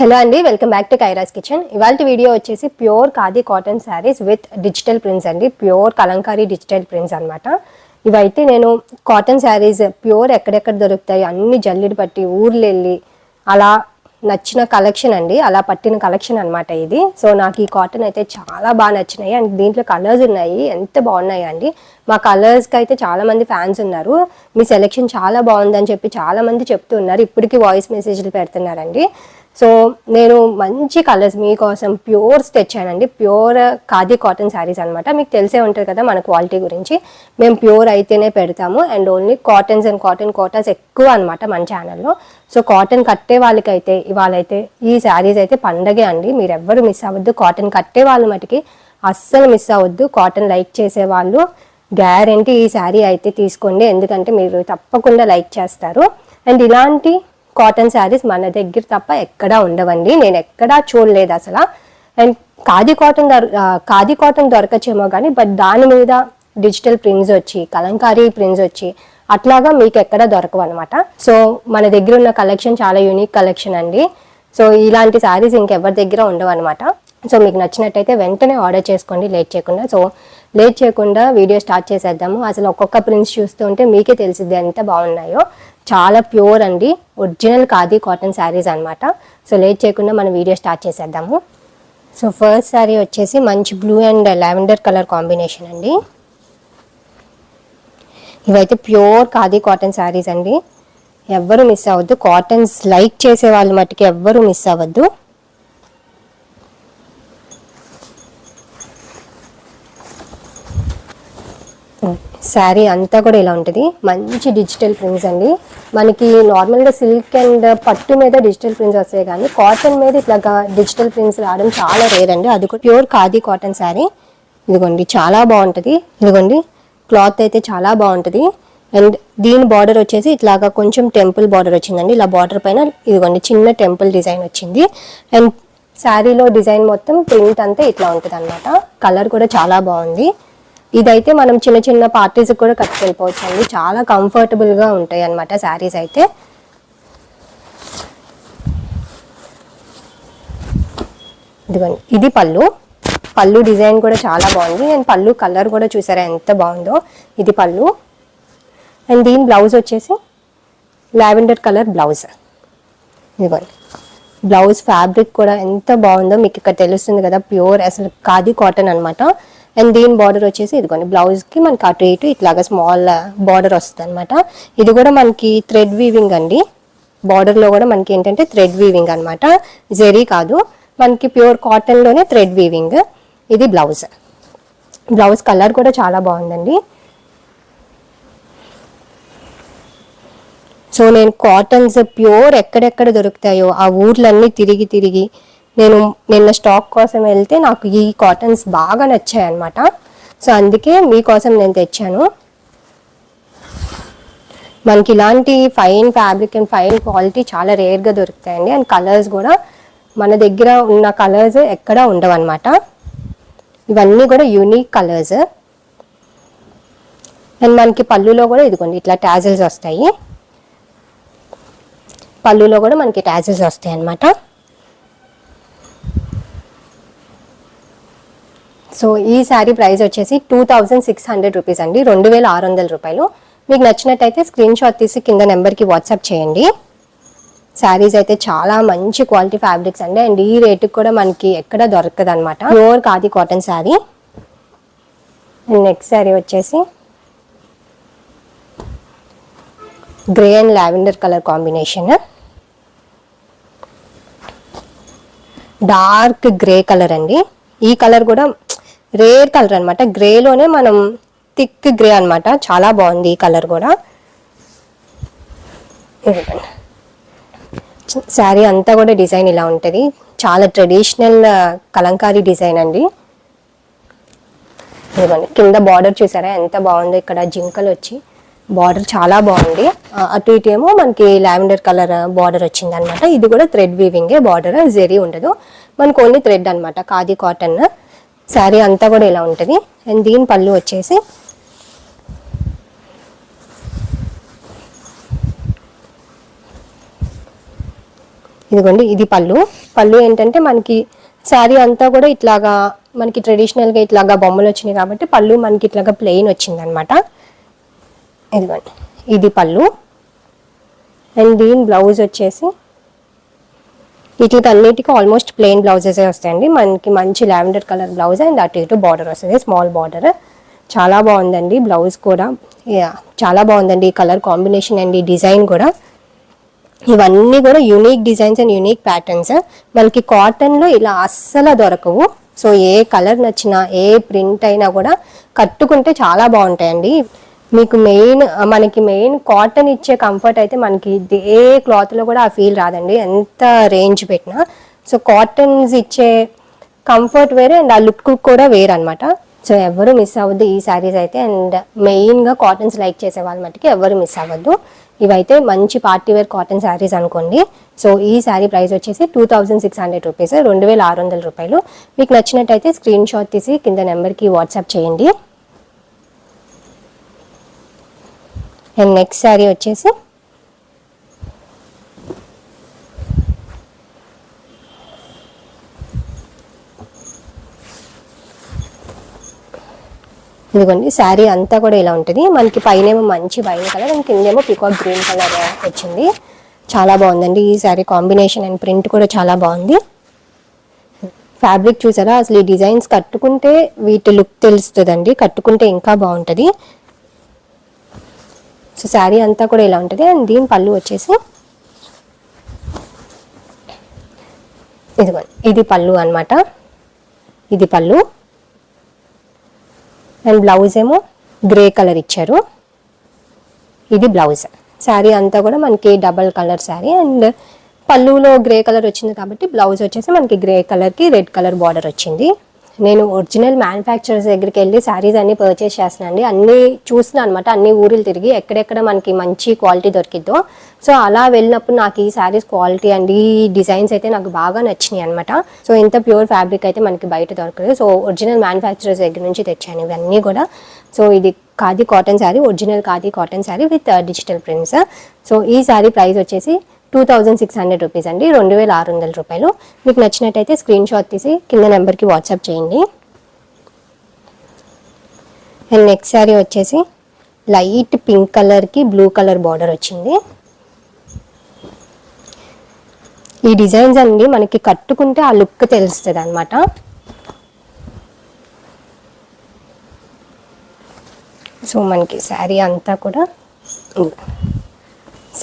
Hello అండి welcome back to Kaira's kitchen. ఇవాళ video వచ్చేసి pure khadi cotton saris with digital prints అండి. Pure Kalamkari digital prints అనమాట ఇవైతే నేను కాటన్ శారీస్ ప్యూర్ ఎక్కడెక్కడ దొరుకుతాయి అన్ని జల్లిడి పట్టి ఊర్లు వెళ్ళి అలా నచ్చిన కలెక్షన్ అండి. అలా పట్టిన కలెక్షన్ అన్నమాట ఇది. సో నాకు ఈ కాటన్ అయితే చాలా బాగా నచ్చినాయి. అండ్ దీంట్లో కలర్స్ ఉన్నాయి. ఎంత బాగున్నాయి అండి. మా కలర్స్కి అయితే చాలామంది ఫ్యాన్స్ ఉన్నారు. మీ సెలెక్షన్ చాలా బాగుందని చెప్పి చాలామంది చెప్తున్నారు చెప్తూ ఉన్నారు. ఇప్పటికీ వాయిస్ మెసేజ్లు పెడుతున్నారండి. సో నేను మంచి కలర్స్ మీకోసం ప్యూర్స్ తెచ్చానండి. ప్యూర్ ఖాదీ కాటన్ శారీస్ అనమాట మీకు తెలిసే ఉంటుంది కదా మన క్వాలిటీ గురించి. మేము ప్యూర్ అయితేనే పెడతాము. And only cottons and cotton kotas ఎక్కువ అనమాట మన ఛానల్లో సో కాటన్ కట్టే వాళ్ళకైతే ఇవాళైతే ఈ శారీస్ అయితే పండగే అండి. మీరు ఎవ్వరు మిస్ అవ్వద్దు. కాటన్ కట్టే వాళ్ళు మటుకి అస్సలు మిస్ అవ్వద్దు. కాటన్ లైక్ చేసే వాళ్ళు గ్యారంటీ ఈ శారీ అయితే తీసుకోండి. ఎందుకంటే మీరు తప్పకుండా లైక్ చేస్తారు. అండ్ ఇలాంటి కాటన్ శారీస్ మన దగ్గర తప్ప ఎక్కడా ఉండవండి. నేను ఎక్కడా చూడలేదు అసలు. అండ్ ఖాదీ కాటన్ దొర ఖాదీ కాటన్ దొరకచ్చేమో కానీ బట్ దాని మీద డిజిటల్ ప్రింట్స్ వచ్చి కలంకారీ ప్రింట్స్ వచ్చి అట్లాగా మీకు ఎక్కడ దొరకవు అనమాట సో మన దగ్గర ఉన్న కలెక్షన్ చాలా యూనిక్ కలెక్షన్ అండి. సో ఇలాంటి శారీస్ ఇంకెవరి దగ్గర ఉండవు అనమాట సో మీకు నచ్చినట్టయితే వెంటనే ఆర్డర్ చేసుకోండి. లేట్ చేయకుండా సో లేట్ చేయకుండా వీడియో స్టార్ట్ చేసేద్దాము. అసలు ఒక్కొక్క ప్రింట్స్ చూస్తుంటే మీకే తెలిసిద్ది ఎంత బాగున్నాయో. చాలా ప్యూర్ అండి. ఒరిజినల్ ఖాదీ కాటన్ శారీస్ అన్నమాట. సో లేట్ చేయకుండా మనం వీడియో స్టార్ట్ చేసేద్దాము. సో ఫస్ట్ శారీ వచ్చేసి మంచి blue and lavender colour combination అండి. ఇవైతే ప్యూర్ ఖాదీ కాటన్ శారీస్ అండి. ఎవ్వరు మిస్ అవ్వద్దు. కాటన్స్ లైక్ చేసే వాళ్ళు మట్టుకు ఎవ్వరు మిస్ అవ్వద్దు. శారీ అంతా కూడా ఇలా ఉంటుంది. మంచి డిజిటల్ ప్రింట్స్ అండి. మనకి నార్మల్గా సిల్క్ అండ్ పట్టు మీద డిజిటల్ ప్రింట్స్ వస్తాయి కానీ కాటన్ మీద ఇట్లాగా డిజిటల్ ప్రింట్స్ రావడం చాలా రేర్ అండి. అది కూడా ప్యూర్ ఖాదీ కాటన్ శారీ. ఇదిగోండి చాలా బాగుంటుంది. ఇదిగోండి క్లాత్ అయితే చాలా బాగుంటుంది. అండ్ దీని బార్డర్ వచ్చేసి ఇట్లాగా కొంచెం టెంపుల్ బార్డర్ వచ్చిందండి. ఇలా బార్డర్ పైన ఇదిగోండి చిన్న టెంపుల్ డిజైన్ వచ్చింది. అండ్ శారీలో డిజైన్ మొత్తం ప్రింట్ అంతా ఇట్లా ఉంటుంది అనమాట కలర్ కూడా చాలా బాగుంది. ఇదైతే మనం చిన్న చిన్న పార్టీస్ కూడా కట్టుకెళ్ళిపోవచ్చు అండి చాలా కంఫర్టబుల్గా ఉంటాయి అన్నమాట శారీస్ అయితే. ఇదిగోండి ఇది పళ్ళు. పళ్ళు డిజైన్ కూడా చాలా బాగుంది. అండ్ పళ్ళు కలర్ కూడా చూసారా ఎంత బాగుందో. ఇది పళ్ళు. అండ్ దీని బ్లౌజ్ వచ్చేసి లావెండర్ కలర్ బ్లౌజ్. ఇదిగోండి బ్లౌజ్ ఫ్యాబ్రిక్ కూడా ఎంత బాగుందో మీకు ఇక్కడ తెలుస్తుంది కదా. ప్యూర్ అసలు కాది కాటన్ అనమాట అండ్ దీని బార్డర్ వచ్చేసి ఇదిగోండి బ్లౌజ్కి మనకి అటు ఇటు ఇట్లాగా స్మాల్ బార్డర్ వస్తుంది అనమాట ఇది కూడా మనకి థ్రెడ్ వీవింగ్ అండి. బార్డర్లో కూడా మనకి ఏంటంటే థ్రెడ్ వీవింగ్ అనమాట జెరీ కాదు మనకి ప్యూర్ కాటన్లోనే థ్రెడ్ వీవింగ్ ఇది బ్లౌజ్ బ్లౌజ్ కలర్ కూడా చాలా బాగుందండి. సో నేను కాటన్స్ ప్యూర్ ఎక్కడెక్కడ దొరుకుతాయో ఆ ఊర్లన్నీ తిరిగి తిరిగి నేను నిన్న స్టాక్ కోసం వెళ్తే నాకు ఈ కాటన్స్ బాగా నచ్చాయి అనమాట సో అందుకే మీకోసం నేను తెచ్చాను. మనకి ఇలాంటి fine fabric and fine quality చాలా రేర్గా దొరుకుతాయండి. అండ్ కలర్స్ కూడా మన దగ్గర ఉన్న కలర్స్ ఎక్కడా ఉండవన్నమాట. ఇవన్నీ కూడా యూనిక్ కలర్స్ అండ్ మనకి పళ్ళులో కూడా ఇదిగోండి ఇట్లా ట్యాజిల్స్ వస్తాయి. పళ్ళులో కూడా మనకి ట్యాజిల్స్ వస్తాయి అన్నమాట సో ఈ శారీ ప్రైస్ వచ్చేసి two thousand six hundred rupees అండి. రెండు వేల ఆరు వందల రూపాయలు. మీకు నచ్చినట్టయితే స్క్రీన్ షాట్ తీసి కింద నెంబర్కి వాట్సాప్ చేయండి. శారీస్ అయితే చాలా మంచి క్వాలిటీ ఫ్యాబ్రిక్స్ అండి. అండ్ ఈ రేటుకి కూడా మనకి ఎక్కడ దొరకదు అనమాట pure khadi cotton sari. And next sari వచ్చేసి grey and lavender colour combination. Dark grey colour అండి. ఈ కలర్ కూడా రేర్ కలర్ అనమాట గ్రేలోనే మనం థిక్ గ్రే అనమాట చాలా బాగుంది ఈ కలర్ కూడా. శారీ అంతా కూడా డిజైన్ ఇలా ఉంటుంది. చాలా ట్రెడిషనల్ కలంకారీ డిజైన్ అండి. ఇదిగోండి. కింద బార్డర్ చూసారా? ఎంత బాగుందో ఇక్కడ జింకలు వచ్చి. బార్డర్ చాలా బాగుంది. అటు ఇటు ఏమో మనకి లావెండర్ కలర్ బార్డర్ వచ్చింది అనమాట ఇది కూడా థ్రెడ్ వీవింగే బార్డర్. జెరీ ఉండదు. మనకు ఓన్లీ థ్రెడ్ అనమాట ఖాదీ కాటన్. శారీ అంతా కూడా ఇలా ఉంటుంది. అండ్ దీని పళ్ళు వచ్చేసి ఇదిగోండి ఇది పళ్ళు. పళ్ళు ఏంటంటే మనకి శారీ అంతా కూడా ఇట్లాగా మనకి ట్రెడిషనల్గా ఇట్లాగా బొమ్మలు వచ్చినాయి కాబట్టి పళ్ళు మనకి ఇట్లాగా ప్లెయిన్ వచ్చింది అనమాట ఇదిగోండి ఇది పళ్ళు. అండ్ దీని బ్లౌజ్ వచ్చేసి వీటికి అన్నిటికీ ఆల్మోస్ట్ ప్లెయిన్ బ్లౌజెస్ వస్తాయండి. మనకి మంచి లావెండర్ కలర్ బ్లౌజ్ అండ్ అటు ఇటు బార్డర్ వస్తుంది. స్మాల్ బార్డర్ చాలా బాగుందండి బ్లౌజ్ కూడా. యా, చాలా బాగుందండి కలర్ కాంబినేషన్ అండ్ డిజైన్ కూడా. ఇవన్నీ కూడా unique designs and unique patterns మనకి కాటన్లో ఇలా అస్సలు దొరకవు. సో ఏ కలర్ నచ్చినా ఏ ప్రింట్ అయినా కూడా కట్టుకుంటే చాలా బాగుంటాయండి. మీకు మెయిన్ మనకి మెయిన్ కాటన్ ఇచ్చే కంఫర్ట్ అయితే మనకి ఏ క్లాత్లో కూడా ఆ ఫీల్ రాదండి. ఎంత రేంజ్ పెట్టినా. సో కాటన్స్ ఇచ్చే కంఫర్ట్ వేరే అండ్ ఆ లుక్ కూడా వేరే అనమాట సో ఎవరు మిస్ అవ్వద్దు ఈ శారీస్ అయితే అండ్ మెయిన్గా కాటన్స్ లైక్ చేసే వాళ్ళ మట్టుకి ఎవరు మిస్ అవ్వద్దు. ఇవైతే మంచి పార్టీ వేర్ కాటన్ శారీస్ అనుకోండి. సో ఈ శారీ ప్రైస్ వచ్చేసి two thousand six hundred rupees రెండు వేల ఆరు వందల రూపాయలు. మీకు నచ్చినట్టయితే స్క్రీన్ షాట్ తీసి కింద నెంబర్కి వాట్సాప్ చేయండి. అండ్ నెక్స్ట్ శారీ వచ్చేసి ఇదిగోండి శారీ అంతా కూడా ఇలా ఉంటుంది. మనకి పైన ఏమో మంచి వైన్ కలర్ అండ్ కిందేమో పికాక్ గ్రీన్ కలర్ వచ్చింది. చాలా బాగుందండి ఈ శారీ కాంబినేషన్ అండ్ ప్రింట్ కూడా చాలా బాగుంది. ఫ్యాబ్రిక్ చూసారా? అసలు ఈ డిజైన్స్ కట్టుకుంటే వీటి లుక్ తెలుస్తుందండి. కట్టుకుంటే ఇంకా బాగుంటుంది. సో శారీ అంతా కూడా ఇలా ఉంటుంది. అండ్ దీని పళ్ళు వచ్చేసి ఇదిగోండి ఇది పళ్ళు అనమాట ఇది పళ్ళు. అండ్ బ్లౌజ్ ఏమో గ్రే కలర్ ఇచ్చారు. ఇది బ్లౌజ్. శారీ అంతా కూడా మనకి డబల్ కలర్ శారీ. అండ్ పళ్ళులో గ్రే కలర్ వచ్చింది కాబట్టి బ్లౌజ్ వచ్చేసి మనకి గ్రే కలర్కి రెడ్ కలర్ బార్డర్ వచ్చింది. నేను ఒరిజినల్ మ్యానుఫ్యాక్చరర్స్ దగ్గరికి వెళ్ళి శారీస్ అన్ని పర్చేస్ చేస్తున్నాను అండి అన్ని చూస్తున్నాను అనమాట అన్ని ఊరిలు తిరిగి ఎక్కడెక్కడ మనకి మంచి క్వాలిటీ దొరికిద్దో. సో అలా వెళ్ళినప్పుడు నాకు ఈ శారీస్ క్వాలిటీ అండ్ ఈ డిజైన్స్ అయితే నాకు బాగా నచ్చినాయి అనమాట సో ఇంత ప్యూర్ ఫ్యాబ్రిక్ అయితే మనకి బయట దొరకదు. సో ఒరిజినల్ మ్యానుఫ్యాక్చరర్స్ దగ్గర నుంచి తెచ్చాను ఇవన్నీ కూడా. సో ఇది khadi cotton sari original khadi cotton sari with digital prints so ఈ శారీ ప్రైస్ వచ్చేసి two thousand six hundred rupees అండి రెండు వేల ఆరు వందల రూపాయలు. మీకు నచ్చినట్టయితే స్క్రీన్ షాట్ తీసి కింద నెంబర్కి వాట్సాప్ చేయండి. అండ్ నెక్స్ట్ శారీ వచ్చేసి లైట్ పింక్ కలర్కి బ్లూ కలర్ బార్డర్ వచ్చింది. ఈ డిజైన్స్ అండి మనకి కట్టుకుంటే ఆ లుక్ తెలుస్తుంది అనమాట సో మనకి శారీ అంతా కూడా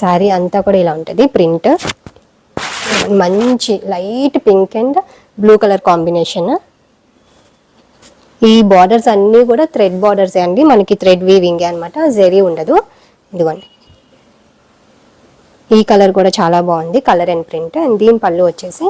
శారీ అంతా కూడా ఇలా ఉంటుంది. ప్రింట్. మంచి light pink and blue colour combination. ఈ బార్డర్స్ అన్నీ కూడా థ్రెడ్ బార్డర్స్ అండి. మనకి థ్రెడ్ వీవింగ్ అనమాట జరీ ఉండదు. ఇదిగోండి. ఈ కలర్ కూడా చాలా బాగుంది. Colour and print. అండ్ దీని పళ్ళు వచ్చేసి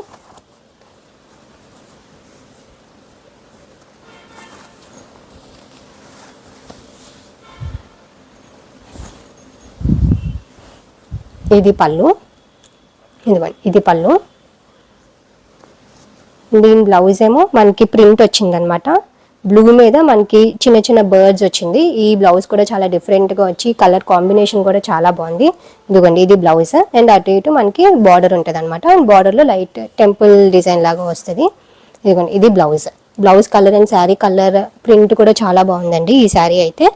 ఇది పళ్ళు. ఇదిగోండి ఇది పళ్ళు. దీని బ్లౌజ్ ఏమో మనకి ప్రింట్ వచ్చిందనమాట బ్లూ మీద మనకి చిన్న చిన్న బర్డ్స్ వచ్చింది. ఈ బ్లౌజ్ కూడా చాలా డిఫరెంట్గా వచ్చి కలర్ కాంబినేషన్ కూడా చాలా బాగుంది. ఇదిగోండి ఇది బ్లౌజ్ అండ్ అటు ఇటు మనకి బార్డర్ ఉంటుంది అనమాట అండ్ బార్డర్లో లైట్ టెంపుల్ డిజైన్ లాగా వస్తుంది. ఇదిగోండి ఇది blouse blouse colour and sari colour print కూడా చాలా బాగుందండి ఈ శారీ అయితే.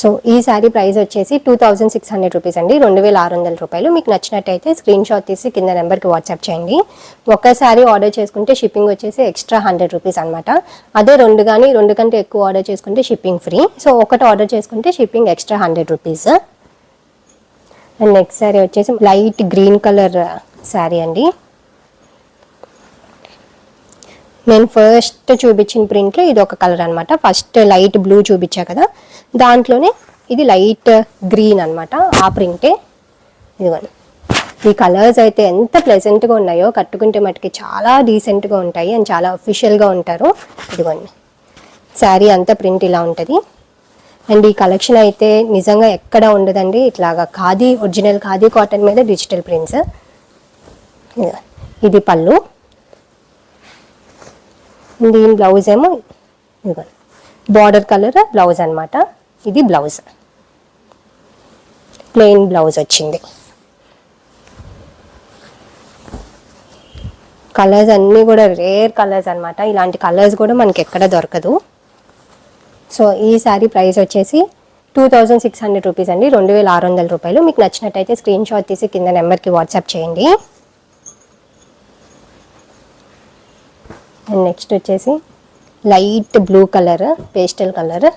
సో ఈ శారీ ప్రైస్ వచ్చేసి two thousand six hundred rupees అండి. రెండు వేల ఆరు వందల రూపాయలు. మీకు నచ్చినట్టయితే స్క్రీన్ షాట్ తీసి కింద నెంబర్కి వాట్సాప్ చేయండి. ఒక శారీ ఆర్డర్ చేసుకుంటే షిప్పింగ్ వచ్చేసి ఎక్స్ట్రా హండ్రెడ్ రూపీస్ అనమాట అదే రెండు కానీ రెండు కంటే ఎక్కువ ఆర్డర్ చేసుకుంటే షిప్పింగ్ ఫ్రీ. సో ఒకటి ఆర్డర్ చేసుకుంటే shipping extra hundred rupees. And next sari వచ్చేసి లైట్ గ్రీన్ కలర్ శారీ అండి. నేను ఫస్ట్ చూపించిన ప్రింట్లో ఇది ఒక కలర్ అనమాట ఫస్ట్ లైట్ బ్లూ చూపించా కదా. దాంట్లోనే ఇది లైట్ గ్రీన్ అనమాట ఆ ప్రింటే ఇదిగోండి. ఈ కలర్స్ అయితే ఎంత ప్లెజెంట్గా ఉన్నాయో కట్టుకుంటే మటుకి చాలా డీసెంట్గా ఉంటాయి అండ్ చాలా అఫీషియల్గా ఉంటారు. ఇదిగోండి. శారీ అంతా ప్రింట్ ఇలా ఉంటుంది. అండ్ ఈ కలెక్షన్ అయితే నిజంగా ఎక్కడ ఉండదండి. ఇట్లాగా ఖాదీ ఒరిజినల్ ఖాదీ కాటన్ మీద డిజిటల్ ప్రింట్స్ ఇది పళ్ళు. దీని బ్లౌజ్ ఏమో బార్డర్ కలర్ బ్లౌజ్ అనమాట ఇది బ్లౌజ్ ప్లెయిన్ బ్లౌజ్ వచ్చింది. కలర్స్ అన్నీ కూడా రేర్ కలర్స్ అనమాట ఇలాంటి కలర్స్ కూడా మనకి ఎక్కడ దొరకదు. సో ఈ శారీ ప్రైస్ వచ్చేసి two thousand six hundred rupees అండి. రెండు వేల ఆరు వందల రూపాయలు. మీకు నచ్చినట్టయితే స్క్రీన్ షాట్ తీసి కింద నెంబర్కి వాట్సాప్ చేయండి. అండ్ నెక్స్ట్ వచ్చేసి light blue colour pastel colour.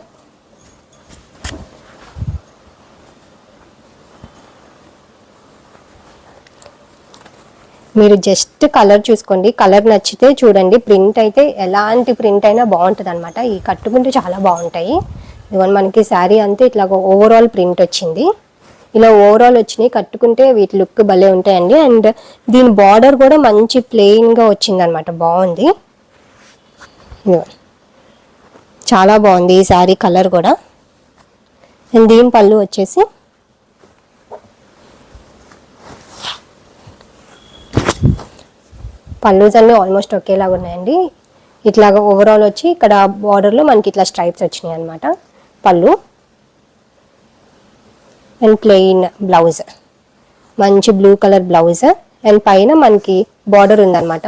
మీరు జస్ట్ కలర్ చూసుకోండి. కలర్ నచ్చితే చూడండి. ప్రింట్ అయితే ఎలాంటి ప్రింట్ అయినా బాగుంటుంది అనమాట ఈ కట్టుకుంటే చాలా బాగుంటాయి. ఇదిగోండి మనకి శారీ అంతే ఇట్లా ఓవరాల్ ప్రింట్ వచ్చింది. ఇలా ఓవరాల్ వచ్చినాయి. కట్టుకుంటే వీటి లుక్ భలే ఉంటాయండి. అండ్ దీని బార్డర్ కూడా మంచి ప్లెయిన్గా వచ్చింది అనమాట బాగుంది. చాలా బాగుంది ఈ శారీ కలర్ కూడా. అండ్ దీని పళ్ళు వచ్చేసి పల్లూస్ అన్నీ ఆల్మోస్ట్ ఒకేలాగా ఉన్నాయండి. ఇట్లాగా ఓవరాల్ వచ్చి ఇక్కడ బార్డర్లో మనకి ఇట్లా స్ట్రైప్స్ వచ్చినాయి అనమాట పళ్ళు. అండ్ ప్లెయిన్ బ్లౌజ్ మంచి బ్లూ కలర్ బ్లౌజ్ అండ్ పైన మనకి బార్డర్ ఉందన్నమాట.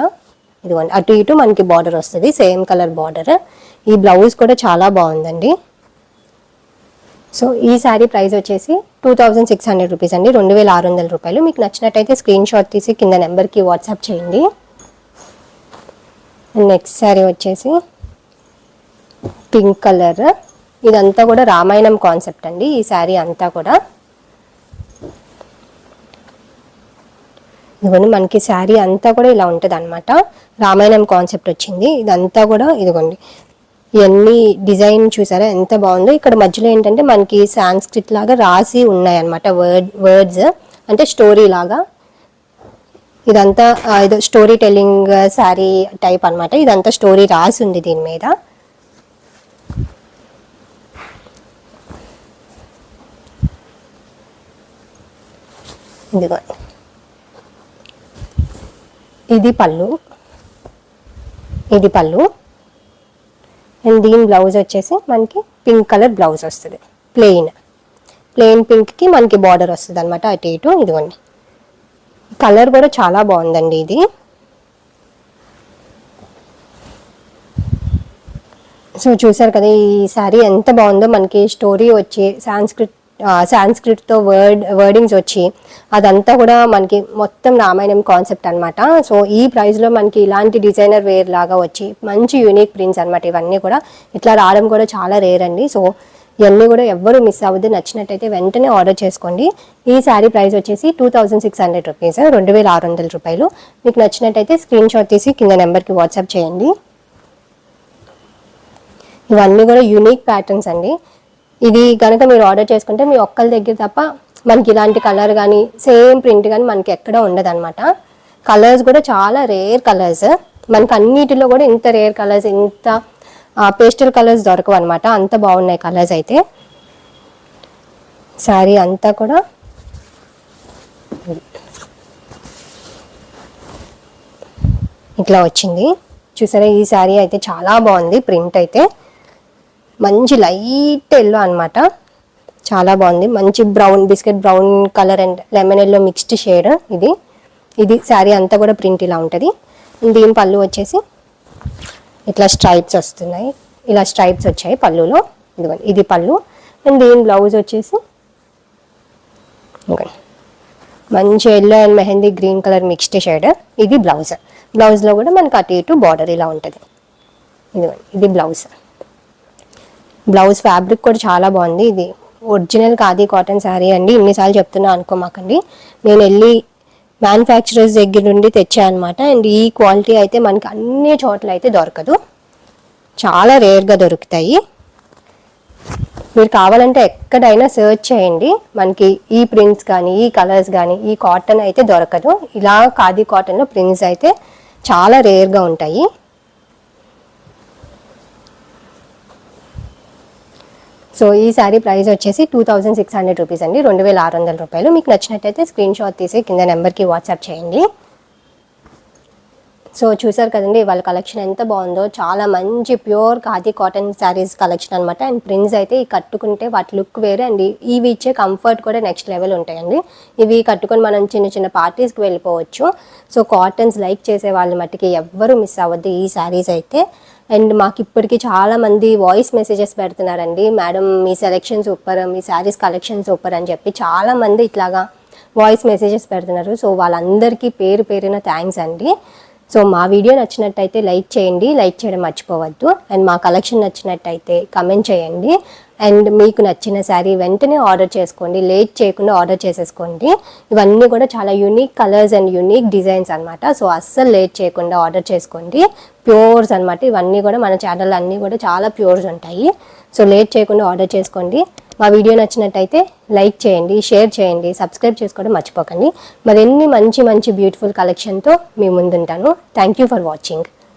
ఇదిగోండి. అటు ఇటు మనకి బార్డర్ వస్తుంది. సేమ్ కలర్ బార్డర్ ఈ బ్లౌజ్ కూడా చాలా బాగుందండి. సో ఈ శారీ ప్రైస్ వచ్చేసి two thousand six hundred rupees అండి. రెండు వేల ఆరు వందల రూపాయలు. మీకు నచ్చినట్టయితే స్క్రీన్ షాట్ తీసి కింద నెంబర్కి వాట్సాప్ చేయండి. నెక్స్ట్ శారీ వచ్చేసి పింక్ కలర్ ఇదంతా కూడా రామాయణం కాన్సెప్ట్ అండి. ఈ శారీ అంతా కూడా. ఇదిగోండి మనకి శారీ అంతా కూడా ఇలా ఉంటుంది అనమాట రామాయణం కాన్సెప్ట్ వచ్చింది. ఇదంతా కూడా ఇదిగోండి. ఇవన్నీ డిజైన్ చూసారా? ఎంత బాగుందో. ఇక్కడ మధ్యలో ఏంటంటే మనకి సాంస్క్రిట్ లాగా రాసి ఉన్నాయన్నమాట. వర్డ్ వర్డ్స్ అంటే స్టోరీ లాగా. ఇదంతా ఏదో స్టోరీ టెల్లింగ్ శారీ టైప్ అన్నమాట. ఇదంతా స్టోరీ రాసి ఉంది దీని మీద. ఇదిగోండి. ఇది పళ్ళు. ఇది పళ్ళు. అండ్ దీని బ్లౌజ్ వచ్చేసి మనకి పింక్ కలర్ బ్లౌజ్ వస్తుంది. ప్లెయిన్ ప్లెయిన్ పింక్కి మనకి బార్డర్ వస్తుంది అనమాట అటు ఇటు. ఇదిగోండి. కలర్ కూడా చాలా బాగుందండి ఇది. సో చూసారు కదా ఈ శారీ ఎంత బాగుందో మనకి స్టోరీ వచ్చి సాంస్క్రిట్ సాంస్క్రిట్తో వర్డ్ వర్డింగ్స్ వచ్చి అదంతా కూడా మనకి మొత్తం రామాయణం కాన్సెప్ట్ అనమాట సో ఈ ప్రైస్లో మనకి ఇలాంటి డిజైనర్ వేర్ లాగా వచ్చి మంచి యూనిక్ ప్రింట్స్ అనమాట ఇవన్నీ కూడా. ఇట్లా రావడం కూడా చాలా రేర్ అండి. సో ఇవన్నీ కూడా ఎవ్వరూ మిస్ అవ్వద్దు. నచ్చినట్టయితే వెంటనే ఆర్డర్ చేసుకోండి. ఈ శారీ ప్రైస్ వచ్చేసి two thousand six hundred rupees రెండు వేల ఆరు వందల రూపాయలు. మీకు నచ్చినట్టయితే స్క్రీన్ షాట్ తీసి కింద నెంబర్కి వాట్సాప్ చేయండి. ఇవన్నీ కూడా యూనిక్ ప్యాటర్న్స్ అండి. ఇది కనుక మీరు ఆర్డర్ చేసుకుంటే మీ ఒక్కరి దగ్గర తప్ప మనకి ఇలాంటి కలర్ కానీ సేమ్ ప్రింట్ కానీ మనకి ఎక్కడ ఉండదనమాట కలర్స్ కూడా చాలా రేర్ కలర్స్ మనకి అన్నిటిలో కూడా ఇంత రేర్ కలర్స్ ఇంత పేస్టల్ కలర్స్ దొరకవు అనమాట అంత బాగున్నాయి కలర్స్ అయితే. శారీ అంతా కూడా ఇట్లా వచ్చింది. చూసారా ఈ శారీ అయితే చాలా బాగుంది ప్రింట్ అయితే. మంచి లైట్ ఎల్లో అనమాట చాలా బాగుంది. మంచి brown biscuit brown colour and lemon yellow mixed shade ఇది. ఇది శారీ అంతా కూడా ప్రింట్ ఇలా ఉంటుంది. దీని పళ్ళు వచ్చేసి ఇట్లా స్ట్రైప్స్ వస్తున్నాయి. ఇలా స్ట్రైప్స్ వచ్చాయి పళ్ళులో. ఇదిగోండి ఇది పళ్ళు. అండ్ దీని బ్లౌజ్ వచ్చేసి మంచి yellow and mehndi green colour mixed shade. ఇది బ్లౌజ్. బ్లౌజ్లో కూడా మనకు అటు ఇటు బార్డర్ ఇలా ఉంటుంది. ఇదిగోండి ఇది బ్లౌజ్. బ్లౌజ్ ఫ్యాబ్రిక్ కూడా చాలా బాగుంది. ఇది ఒరిజినల్ ఖాదీ కాటన్ శారీ అండి. ఇన్నిసార్లు చెప్తున్నా అనుకోమాకండి. నేను వెళ్ళి మ్యానుఫ్యాక్చరర్స్ దగ్గర నుండి తెచ్చా అనమాట అండ్ ఈ క్వాలిటీ అయితే మనకి అన్ని చోట్ల అయితే దొరకదు. చాలా రేర్గా దొరుకుతాయి. మీరు కావాలంటే ఎక్కడైనా సెర్చ్ చేయండి. మనకి ఈ ప్రింట్స్ కానీ ఈ కలర్స్ కానీ ఈ కాటన్ అయితే దొరకదు. ఇలా ఖాదీ కాటన్లో ప్రింట్స్ అయితే చాలా రేర్గా ఉంటాయి. సో ఈ శారీ ప్రైస్ వచ్చేసి two thousand six hundred rupees అండి. రెండు వేల ఆరు వందల రూపాయలు. మీకు నచ్చినట్టయితే స్క్రీన్ షాట్ తీసి కింద నెంబర్కి వాట్సాప్ చేయండి. సో చూసారు కదండి వాళ్ళ కలెక్షన్ ఎంత బాగుందో. చాలా మంచి pure khadi cotton saris collection అనమాట అండ్ ప్రింట్స్ అయితే ఈ కట్టుకుంటే వాటి లుక్ వేరే అండ్. ఇవి ఇచ్చే కంఫర్ట్ కూడా నెక్స్ట్ లెవెల్ ఉంటాయండి. ఇవి కట్టుకొని మనం చిన్న చిన్న పార్టీస్కి వెళ్ళిపోవచ్చు. సో కాటన్స్ లైక్ చేసే వాళ్ళ మట్టికి ఎవ్వరూ మిస్ అవ్వద్దు ఈ శారీస్ అయితే. అండ్ మాకు ఇప్పటికి చాలా మంది వాయిస్ మెసేజెస్ పెడుతున్నారండి. మేడం మీ సెలెక్షన్ సూపర్ మీ శారీస్ కలెక్షన్ సూపర్ అని చెప్పి చాలా మంది ఇట్లాగా వాయిస్ మెసేజెస్ పెడుతున్నారు. సో వాళ్ళందరికీ పేరు పేరున థ్యాంక్స్ అండి. సో మా వీడియో నచ్చినట్టయితే లైక్ చేయండి. లైక్ చేయడం మర్చిపోవద్దు. అండ్ మా కలెక్షన్ నచ్చినట్టయితే కమెంట్ చేయండి. అండ్ మీకు నచ్చిన శారీ వెంటనే ఆర్డర్ చేసుకోండి. లేట్ చేయకుండా ఆర్డర్ చేసేసుకోండి. ఇవన్నీ కూడా చాలా unique colours and unique designs అనమాట సో అస్సలు లేట్ చేయకుండా ఆర్డర్ చేసుకోండి. ప్యూర్స్ అన్నమాట. ఇవన్నీ కూడా మన ఛానల్ అన్నీ కూడా చాలా ప్యూర్స్ ఉంటాయి. సో లేట్ చేయకుండా ఆర్డర్ చేసుకోండి. మా వీడియో నచ్చినట్టయితే లైక్ చేయండి షేర్ చేయండి సబ్స్క్రైబ్ చేసుకోవడం మర్చిపోకండి. మరిన్ని మంచి మంచి బ్యూటిఫుల్ కలెక్షన్తో మీ ముందుంటాను. Thank you for watching.